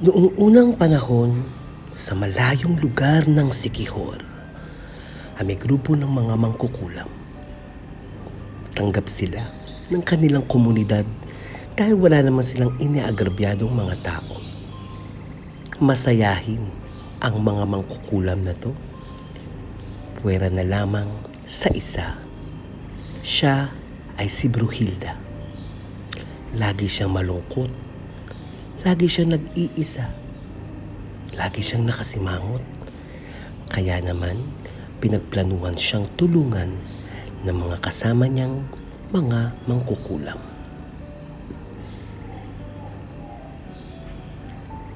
Noong unang panahon, sa malayong lugar ng Sikihor, ay may grupo ng mga mangkukulam. Tanggap sila ng kanilang komunidad dahil wala naman silang iniagrabyadong mga tao. Masayahin ang mga mangkukulam na to. Puwera na lamang sa isa. Siya ay si Bruhilda. Lagi siyang malungkot Lagi siyang nag-iisa. Lagi siyang nakasimangot. Kaya naman, pinagplanuhan siyang tulungan ng mga kasama niyang mga mangkukulam.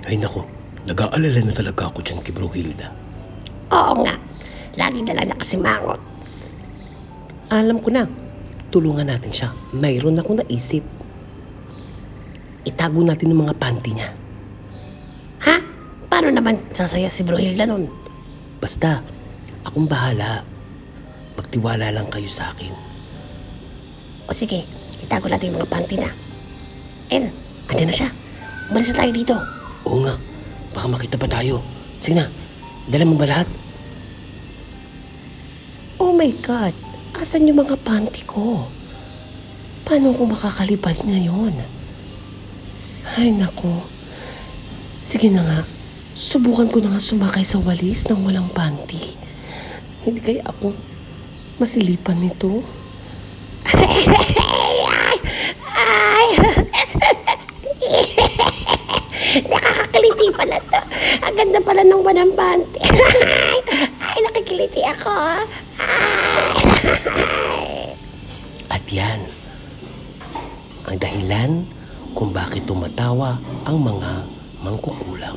Ay nako, nag-aalala na talaga ako dyan kay Brohilda. Oo nga. Lagi na lang nakasimangot. Alam ko na, tulungan natin siya. Mayroon akong naisip. Itago natin yung mga panty niya. Ha? Paano naman sasaya si Brohilda nun? Basta, akong bahala. Magtiwala lang kayo sa akin. O sige, itago natin yung mga panty na. Eh, andyan na siya. Umalis na tayo dito. Oo nga, baka makita pa tayo. Sige na, dala mo ba lahat? Oh my God, asan yung mga panty ko? Paano ko makakalipad ngayon? Ay, nako. Sige na nga, subukan ko na nga sumakay sa walis ng walang panty. Hindi kaya ako masilipan nito? ay! Ay! Nakakakiliti pala to. Ang ganda pala ng walang panty. ay, nakikiliti ako. At yan, ang dahilan kung bakit tumatawa ang mga mangkukulam.